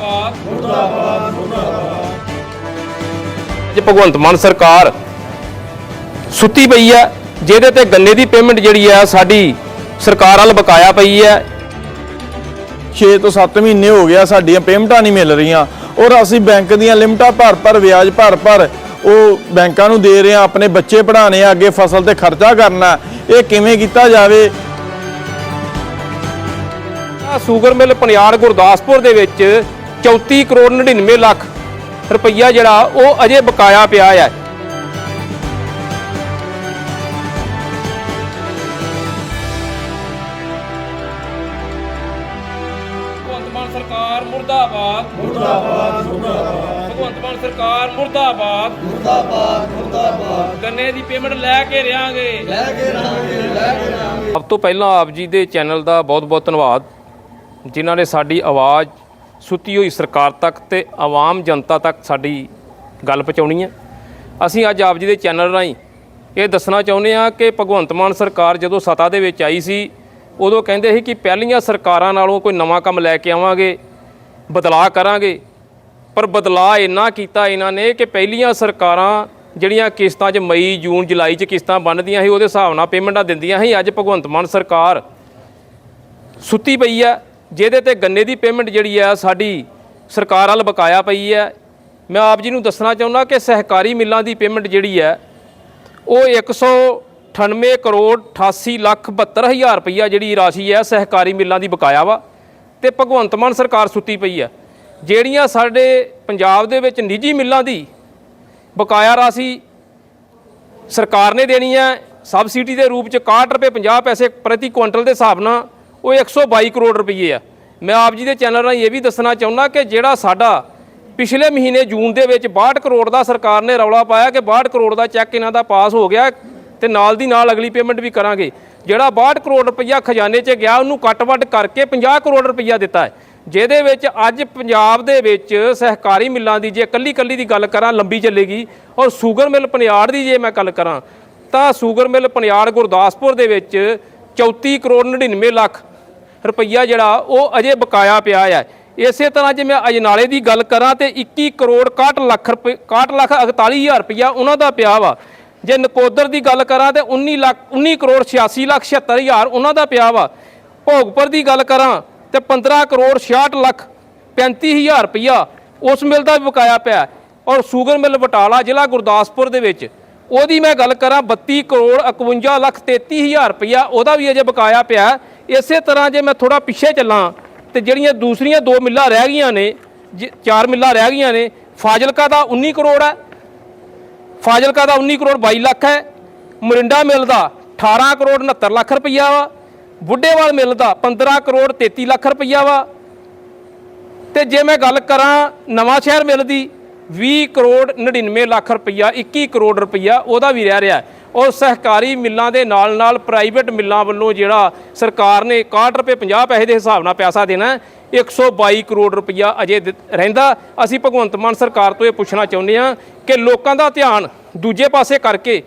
ਮੁਰਦਾਬਾਦ। ਜੇ ਭਗਵੰਤ ਮਾਨ ਸਰਕਾਰ ਸੁੱਤੀ ਪਈ ਹੈ ਜਿਹਦੇ ਤੇ ਗੰਨੇ ਦੀ ਪੇਮੈਂਟ ਜਿਹੜੀ ਹੈ ਸਾਡੀ ਸਰਕਾਰ ਵੱਲ ਬਕਾਇਆ ਪਈ ਹੈ। 6 ਤੋਂ 7 ਮਹੀਨੇ ਹੋ ਗਿਆ ਸਾਡੀਆਂ ਪੇਮੈਂਟਾਂ ਨਹੀਂ ਮਿਲ ਰਹੀਆਂ। ਔਰ ਅਸੀਂ ਬੈਂਕ ਦੀਆਂ ਲਿਮਟਾਂ ਭਰ ਭਰ ਵਿਆਜ ਭਰ ਭਰ ਉਹ ਬੈਂਕਾਂ ਨੂੰ ਦੇ ਰਹੇ ਆ ਆਪਣੇ ਬੱਚੇ ਪੜ੍ਹਾਉਣੇ ਆ ਅੱਗੇ ਫਸਲ ਤੇ ਖਰਚਾ ਕਰਨਾ ਇਹ ਕਿਵੇਂ ਕੀਤਾ ਜਾਵੇ? ਸ਼ੂਗਰ ਮਿਲ ਪਨਿਆਰ ਗੁਰਦਾਸਪੁਰ ਦੇ ਵਿੱਚ 34 ਕਰੋੜ 99 ਲੱਖ ਰੁਪਈਆ ਜਿਹੜਾ ਉਹ ਅਜੇ ਬਕਾਇਆ ਪਿਆ ਹੈ। ਸਰਕਾਰ ਮੁਰਦਾਬਾਦ ਮੁਰਦਾਬਾਦ ਮੁਰਦਾਬਾਦ। ਭਗਵੰਤ ਮਾਨ ਸਰਕਾਰ ਮੁਰਦਾਬਾਦ। ਮੁਰਦਾਬਾਦ ਮੁਰਦਾਬਾਦ ਗੰਨੇ ਦੀ ਪੇਮੈਂਟ ਲੈ ਕੇ ਰਿਆਂਗੇ ਸਭ ਤੋਂ ਪਹਿਲਾਂ ਆਪ ਜੀ ਦੇ ਚੈਨਲ ਦਾ ਬਹੁਤ-ਬਹੁਤ ਧੰਨਵਾਦ ਜਿਨ੍ਹਾਂ ਨੇ ਸਾਡੀ ਆਵਾਜ਼ ਸੁੱਤੀ ਹੋਈ ਸਰਕਾਰ ਤੱਕ ਤੇ ਆਵਾਮ ਜਨਤਾ ਤੱਕ ਸਾਡੀ ਗੱਲ ਪਹੁੰਚਾਉਣੀ ਹੈ। ਅਸੀਂ ਅੱਜ ਆਪ ਜੀ ਦੇ ਚੈਨਲ ਰਾਹੀਂ ਇਹ ਦੱਸਣਾ ਚਾਹੁੰਦੇ ਹਾਂ ਕਿ ਭਗਵੰਤ ਮਾਨ ਸਰਕਾਰ ਜਦੋਂ ਸੱਤਾ ਦੇ ਵਿੱਚ ਆਈ ਸੀ, ਉਦੋਂ ਕਹਿੰਦੇ ਸੀ ਕਿ ਪਹਿਲੀਆਂ ਸਰਕਾਰਾਂ ਨਾਲੋਂ ਕੋਈ ਨਵਾਂ ਕੰਮ ਲੈ ਕੇ ਆਵਾਂਗੇ, ਬਦਲਾਅ ਕਰਾਂਗੇ। ਪਰ ਬਦਲਾਅ ਇੰਨਾ ਕੀਤਾ ਇਹਨਾਂ ਨੇ ਕਿ ਪਹਿਲੀਆਂ ਸਰਕਾਰਾਂ ਜਿਹੜੀਆਂ ਕਿਸ਼ਤਾਂ 'ਚ ਮਈ, ਜੂਨ, ਜੁਲਾਈ 'ਚ ਕਿਸ਼ਤਾਂ ਬਣਦੀਆਂ ਸੀ, ਉਹਦੇ ਹਿਸਾਬ ਨਾਲ ਪੇਮੈਂਟਾਂ ਦਿੰਦੀਆਂ ਸੀ। ਅੱਜ ਭਗਵੰਤ ਮਾਨ ਸਰਕਾਰ ਸੁੱਤੀ ਪਈ ਹੈ। ਜਿਹਦੇ ਤੇ ਗੰਨੇ ਦੀ ਪੇਮੈਂਟ ਜਿਹੜੀ ਹੈ ਸਾਡੀ ਸਰਕਾਰ ਵੱਲ ਬਕਾਇਆ ਪਈ ਹੈ ਮੈਂ ਆਪ ਜੀ ਨੂੰ ਦੱਸਣਾ ਚਾਹੁੰਦਾ ਕਿ ਸਹਿਕਾਰੀ ਮਿੱਲਾਂ ਦੀ ਪੇਮੈਂਟ ਜਿਹੜੀ ਹੈ ਉਹ 198 ਕਰੋੜ 88 ਲੱਖ 72 ਹਜ਼ਾਰ ਰੁਪਈਆ ਜਿਹੜੀ ਰਾਸ਼ੀ ਹੈ ਸਹਿਕਾਰੀ ਮਿੱਲਾਂ ਦੀ ਬਕਾਇਆ ਵਾ ਤੇ ਭਗਵੰਤ ਮਾਨ ਸਰਕਾਰ ਸੁੱਤੀ ਪਈ ਹੈ ਜਿਹੜੀਆਂ ਸਾਡੇ ਪੰਜਾਬ ਦੇ ਵਿੱਚ ਨਿੱਜੀ ਮਿੱਲਾਂ ਦੀ ਬਕਾਇਆ ਰਾਸ਼ੀ ਸਰਕਾਰ ਨੇ ਦੇਣੀ ਹੈ ਸਬਸਿਡੀ ਦੇ ਰੂਪ ਚ 61 ਰੁਪਏ 50 ਪੈਸੇ ਪ੍ਰਤੀ ਕੁਇੰਟਲ ਦੇ ਹਿਸਾਬ ਨਾਲ ਉਹ 122 ਕਰੋੜ ਰੁਪਏ ਆ। ਮੈਂ ਆਪ ਜੀ ਦੇ ਚੈਨਲ ਰਾਹੀਂ ਇਹ ਵੀ ਦੱਸਣਾ ਚਾਹੁੰਦਾ ਕਿ ਜਿਹੜਾ ਸਾਡਾ ਪਿਛਲੇ ਮਹੀਨੇ ਜੂਨ ਦੇ ਵਿੱਚ 62 ਕਰੋੜ ਦਾ ਸਰਕਾਰ ਨੇ ਰੌਲਾ ਪਾਇਆ ਕਿ 62 ਕਰੋੜ ਦਾ ਚੈੱਕ ਇਹਨਾਂ ਦਾ ਪਾਸ ਹੋ ਗਿਆ ਤੇ ਨਾਲ ਦੀ ਨਾਲ ਅਗਲੀ ਪੇਮੈਂਟ ਵੀ ਕਰਾਂਗੇ। ਜਿਹੜਾ 62 ਕਰੋੜ ਰੁਪਈਆ ਖਜ਼ਾਨੇ 'ਚ ਗਿਆ, ਉਹਨੂੰ ਕੱਟ-ਵੱਟ ਕਰਕੇ 50 ਕਰੋੜ ਰੁਪਈਆ ਦਿੱਤਾ ਹੈ। ਜਿਹਦੇ ਵਿੱਚ ਅੱਜ ਪੰਜਾਬ ਦੇ ਵਿੱਚ ਸਹਿਕਾਰੀ ਮਿੱਲਾਂ ਦੀ ਜੇ ਕੱਲੀ ਕੱਲੀ ਦੀ ਗੱਲ ਕਰਾਂ, ਲੰਬੀ ਚੱਲੇਗੀ। ਔਰ ਸ਼ੂਗਰ ਮਿਲ ਪਨਿਆੜ ਦੀ ਜੇ ਮੈਂ ਗੱਲ ਕਰਾਂ, ਤਾਂ ਸ਼ੂਗਰ ਮਿਲ ਪਨਿਆੜ ਗੁਰਦਾਸਪੁਰ ਦੇ ਵਿੱਚ 34 ਕਰੋੜ 99 ਲੱਖ ਰੁਪਈਆ ਜਿਹੜਾ ਉਹ ਅਜੇ ਬਕਾਇਆ ਪਿਆ ਹੈ। ਇਸੇ ਤਰ੍ਹਾਂ ਜੇ ਮੈਂ ਅਜਨਾਲੇ ਦੀ ਗੱਲ ਕਰਾਂ ਤੇ 21 ਕਰੋੜ 61 ਲੱਖ ਰੁਪਏ 61 ਲੱਖ 41 ਹਜ਼ਾਰ ਰੁਪਈਆ ਉਹਨਾਂ ਦਾ ਪਿਆ ਵਾ। ਜੇ ਨਕੋਦਰ ਦੀ ਗੱਲ ਕਰਾਂ ਤੇ 19 ਲੱਖ 19 ਕਰੋੜ 86 ਲੱਖ 76 ਹਜ਼ਾਰ ਉਹਨਾਂ ਦਾ ਪਿਆ ਵਾ। ਭੋਗਪੁਰ ਦੀ ਗੱਲ ਕਰਾਂ ਤੇ 15 ਕਰੋੜ 66 ਲੱਖ 35 ਹਜ਼ਾਰ ਰੁਪਈਆ ਉਸ ਮਿਲ ਦਾ ਵੀ ਬਕਾਇਆ ਪਿਆ। ਔਰ ਸ਼ੂਗਰ ਮਿਲ ਬਟਾਲਾ ਜ਼ਿਲ੍ਹਾ ਗੁਰਦਾਸਪੁਰ ਦੇ ਵਿੱਚ। ਉਹਦੀ ਮੈਂ ਗੱਲ ਕਰਾਂ 32 ਕਰੋੜ 51 ਲੱਖ 33 ਹਜ਼ਾਰ ਰੁਪਈਆ ਉਹਦਾ ਵੀ ਅਜੇ ਬਕਾਇਆ ਪਿਆ। ਇਸੇ ਤਰ੍ਹਾਂ ਜੇ ਮੈਂ ਥੋੜਾ ਪਿੱਛੇ ਚੱਲਾਂ, ਤੇ ਜਿਹੜੀਆਂ ਦੂਸਰੀਆਂ ਦੋ ਮਿੱਲਾਂ ਰਹਿ ਗਈਆਂ ਨੇ, ਜ- ਚਾਰ ਮਿੱਲਾਂ ਰਹਿ ਗਈਆਂ ਨੇ, ਫਾਜ਼ਿਲਕਾ ਦਾ 19 ਕਰੋੜ ਹੈ। ਫਾਜ਼ਿਲਕਾ ਦਾ 19 ਕਰੋੜ 22 ਲੱਖ ਹੈ। ਮਰਿੰਡਾ ਮਿਲ ਦਾ 18 ਕਰੋੜ 69 ਲੱਖ ਰੁਪਈਆ ਵਾ। ਬੁੱਢੇਵਾਲ ਮਿਲ ਦਾ 15 ਕਰੋੜ 33 ਲੱਖ ਰੁਪਈਆ ਵਾ। ਤੇ ਜੇ ਮੈਂ ਗੱਲ ਕਰਾਂ ਨਵਾਂ ਸ਼ਹਿਰ ਮਿਲ ਦੀ 20 ਕਰੋੜ 99 ਲੱਖ ਰੁਪਈਆ 21 ਕਰੋੜ ਰੁਪਈਆ ਉਹਦਾ ਵੀ ਰਹਿ ਰਿਹਾ ਔਰ ਸਹਿਕਾਰੀ ਮਿੱਲਾਂ ਦੇ ਨਾਲ ਨਾਲ ਪ੍ਰਾਈਵੇਟ ਮਿੱਲਾਂ ਵੱਲੋਂ ਜਿਹੜਾ ਸਰਕਾਰ ਨੇ 61 ਰੁਪਏ 50 ਪੈਸੇ ਦੇ ਹਿਸਾਬ ਨਾਲ ਪੈਸਾ ਦੇਣਾ ਹੈ, 122 ਕਰੋੜ ਰੁਪਈਆ ਅਜੇ ਦਿੱਤ- ਰਹਿੰਦਾ। ਅਸੀਂ ਭਗਵੰਤ ਮਾਨ ਸਰਕਾਰ ਤੋਂ ਇਹ ਪੁੱਛਣਾ ਚਾਹੁੰਦੇ ਹਾਂ ਕਿ ਲੋਕਾਂ ਦਾ ਧਿਆਨ ਦੂਜੇ ਪਾਸੇ ਕਰਕੇ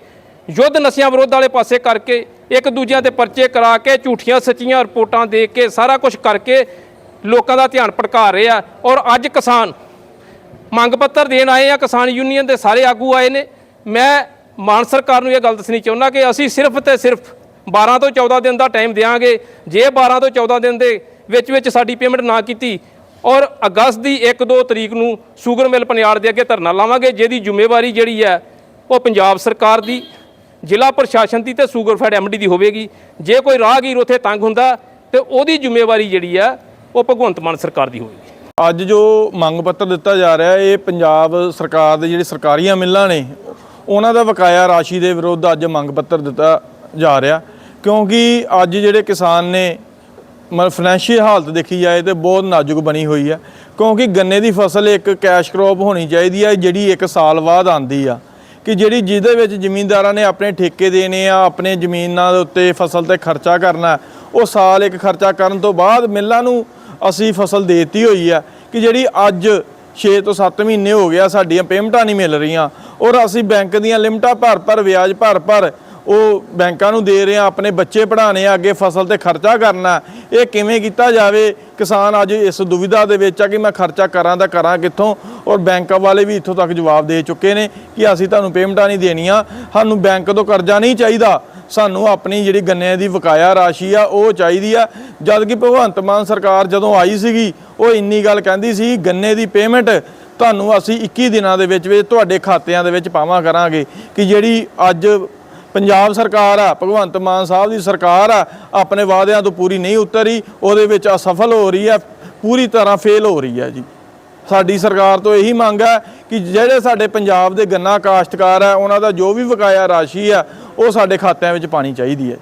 ਯੁੱਧ ਨਸ਼ਿਆਂ ਵਿਰੋਧ ਵਾਲੇ ਪਾਸੇ ਕਰਕੇ ਇੱਕ ਦੂਜਿਆਂ ਤੇ ਪਰਚੇ ਕਰਾ ਕੇ ਝੂਠੀਆਂ ਸੱਚੀਆਂ ਰਿਪੋਰਟਾਂ ਦੇ ਕੇ ਸਾਰਾ ਕੁਝ ਕਰਕੇ ਲੋਕਾਂ ਦਾ ਧਿਆਨ ਭਟਕਾ ਰਹੇ ਆ ਔਰ ਅੱਜ ਕਿਸਾਨ ਮੰਗ ਪੱਤਰ ਦੇਣ ਆਏ ਆ, ਕਿਸਾਨ ਯੂਨੀਅਨ ਦੇ ਸਾਰੇ ਆਗੂ ਆਏ ਨੇ। ਮੈਂ ਮਾਨ ਸਰਕਾਰ ਨੂੰ ਇਹ ਗੱਲ ਦੱਸਣੀ ਚਾਹੁੰਦਾ ਕਿ ਅਸੀਂ ਸਿਰਫ ਤੇ ਸਿਰਫ 12 ਤੋਂ 14 ਦਿਨ ਦਾ ਟਾਈਮ ਦੇਵਾਂਗੇ ਜੇ 12 ਤੋਂ 14 ਦਿਨ ਦੇ ਵਿੱਚ ਵਿੱਚ ਸਾਡੀ ਪੇਮੈਂਟ ਨਾ ਕੀਤੀ ਔਰ ਅਗਸਤ ਦੀ 1-2 ਤਰੀਕ ਨੂੰ ਸ਼ੂਗਰ ਮਿਲ ਪਨਿਆੜ ਦੇ ਅੱਗੇ ਧਰਨਾ ਲਾਵਾਂਗੇ, ਜਿਹਦੀ ਜ਼ਿੰਮੇਵਾਰੀ ਜਿਹੜੀ ਹੈ ਉਹ ਪੰਜਾਬ ਸਰਕਾਰ ਦੀ, ਜ਼ਿਲ੍ਹਾ ਪ੍ਰਸ਼ਾਸਨ ਦੀ ਤੇ ਸ਼ੂਗਰਫੈਡ ਐਮਡੀ ਦੀ ਹੋਵੇਗੀ। ਜੇ ਕੋਈ ਰਾਹਗੀਰ ਉੱਥੇ ਤੰਗ ਹੁੰਦਾ ਤੇ ਉਹਦੀ ਜ਼ਿੰਮੇਵਾਰੀ ਜਿਹੜੀ ਆ ਉਹ ਭਗਵੰਤ ਮਾਨ ਸਰਕਾਰ ਦੀ ਹੋਵੇਗੀ। ਅੱਜ ਜੋ ਮੰਗ ਪੱਤਰ ਦਿੱਤਾ ਜਾ ਰਿਹਾ, ਇਹ ਪੰਜਾਬ ਸਰਕਾਰ ਦੇ ਜਿਹੜੇ ਸਰਕਾਰੀਆਂ ਮਿੱਲਾਂ ਨੇ, ਉਹਨਾਂ ਦਾ ਬਕਾਇਆ ਰਾਸ਼ੀ ਦੇ ਵਿਰੁੱਧ ਅੱਜ ਮੰਗ ਪੱਤਰ ਦਿੱਤਾ ਜਾ ਰਿਹਾ। ਕਿਉਂਕਿ ਅੱਜ ਜਿਹੜੇ ਕਿਸਾਨ ਨੇ, ਮਤਲਬ ਫਾਈਨੈਂਸ਼ੀਅਲ ਹਾਲਤ ਦੇਖੀ ਜਾਏ ਤੇ ਬਹੁਤ ਨਾਜ਼ੁਕ ਬਣੀ ਹੋਈ ਹੈ ਕਿਉਂਕਿ ਗੰਨੇ ਦੀ ਫਸਲ ਇੱਕ ਕੈਸ਼ ਕ੍ਰੌਪ ਹੋਣੀ ਚਾਹੀਦੀ ਹੈ ਜਿਹੜੀ ਇੱਕ ਸਾਲ ਬਾਅਦ ਆਂਦੀ ਆ। ਕਿ ਜਿਹੜੀ ਜਿਹਦੇ ਵਿੱਚ ਜ਼ਮੀਨਦਾਰਾਂ ਨੇ ਆਪਣੇ ਠੇਕੇ ਦੇਣੇ ਆ, ਆਪਣੇ ਜ਼ਮੀਨਾਂ ਦੇ ਉੱਤੇ ਫਸਲ ਤੇ ਖਰਚਾ ਕਰਨਾ, ਉਹ ਸਾਲ ਇੱਕ ਖਰਚਾ ਕਰਨ ਤੋਂ ਬਾਅਦ ਮਿੱਲਾਂ ਨੂੰ ਅਸੀਂ ਫਸਲ ਦੇਤੀ ਹੋਈ ਆ ਕਿ ਜਿਹੜੀ ਅੱਜ 6 ਤੋਂ 7 ਮਹੀਨੇ ਹੋ ਗਿਆ ਸਾਡੀਆਂ ਪੇਮੈਂਟਾਂ ਨਹੀਂ ਮਿਲ ਰਹੀਆਂ। ਔਰ ਅਸੀਂ ਬੈਂਕ ਦੀਆਂ ਲਿਮਟਾਂ ਭਰ ਭਰ, ਵਿਆਜ ਭਰ ਭਰ ਉਹ ਬੈਂਕਾਂ ਨੂੰ ਦੇ ਰਹੇ ਆ, ਆਪਣੇ ਬੱਚੇ ਪੜ੍ਹਾਉਣੇ ਆ, ਅੱਗੇ ਫਸਲ ਤੇ ਖਰਚਾ ਕਰਨਾ। ਇਹ ਕਿਵੇਂ ਕੀਤਾ ਜਾਵੇ? ਕਿਸਾਨ ਅੱਜ ਇਸ ਦੁਵਿਧਾ ਦੇ ਵਿੱਚ ਆ ਕਿ ਮੈਂ ਖਰਚਾ ਕਰਾਂ ਤਾਂ ਕਰਾਂ ਕਿੱਥੋਂ? ਔਰ ਬੈਂਕਾਂ ਵਾਲੇ ਵੀ ਇੱਥੋਂ ਤੱਕ ਜਵਾਬ ਦੇ ਚੁੱਕੇ ਨੇ ਕਿ ਅਸੀਂ ਤੁਹਾਨੂੰ ਪੇਮੈਂਟਾਂ ਨਹੀਂ ਦੇਣੀਆਂ। ਸਾਨੂੰ ਬੈਂਕ ਤੋਂ ਕਰਜ਼ਾ ਨਹੀਂ ਚਾਹੀਦਾ। ਸਾਨੂੰ ਆਪਣੀ ਜਿਹੜੀ ਗੰਨਿਆਂ ਦੀ ਬਕਾਇਆ ਰਾਸ਼ੀ ਆ, ਉਹ ਚਾਹੀਦੀ ਆ। ਜਦ ਕਿ ਭਗਵੰਤ ਮਾਨ ਸਰਕਾਰ ਜਦੋਂ ਆਈ ਸੀਗੀ, ਉਹ ਇੰਨੀ ਗੱਲ ਕਹਿੰਦੀ ਸੀ, ਗੰਨੇ ਦੀ ਪੇਮੈਂਟ ਤੁਹਾਨੂੰ ਅਸੀਂ 21 ਦਿਨਾਂ ਦੇ ਵਿੱਚ ਵਿੱਚ ਤੁਹਾਡੇ ਖਾਤਿਆਂ ਦੇ ਵਿੱਚ ਪਾਵਾਂ ਕਰਾਂਗੇ। ਕਿ ਜਿਹੜੀ ਅੱਜ ਪੰਜਾਬ ਸਰਕਾਰ ਆ, ਭਗਵੰਤ ਮਾਨ ਸਾਹਿਬ ਦੀ ਸਰਕਾਰ ਆ, ਆਪਣੇ ਵਾਅਦਿਆਂ ਤੋਂ ਪੂਰੀ ਨਹੀਂ ਉਤਰੀ, ਉਹਦੇ ਵਿੱਚ ਅਸਫਲ ਹੋ ਰਹੀ ਹੈ ਪੂਰੀ ਤਰ੍ਹਾਂ ਫੇਲ ਹੋ ਰਹੀ ਹੈ ਜੀ। ਸਾਡੀ ਸਰਕਾਰ ਤੋਂ ਇਹੀ ਮੰਗ ਹੈ ਕਿ ਜਿਹੜੇ ਸਾਡੇ ਪੰਜਾਬ ਦੇ ਗੰਨਾ ਕਾਸ਼ਤਕਾਰ ਹੈ, ਉਹਨਾਂ ਦਾ ਜੋ ਵੀ ਬਕਾਇਆ ਰਾਸ਼ੀ ਆ ਉਹ ਸਾਡੇ ਖਾਤਿਆਂ ਵਿੱਚ ਪਾਣੀ ਚਾਹੀਦੀ ਹੈ।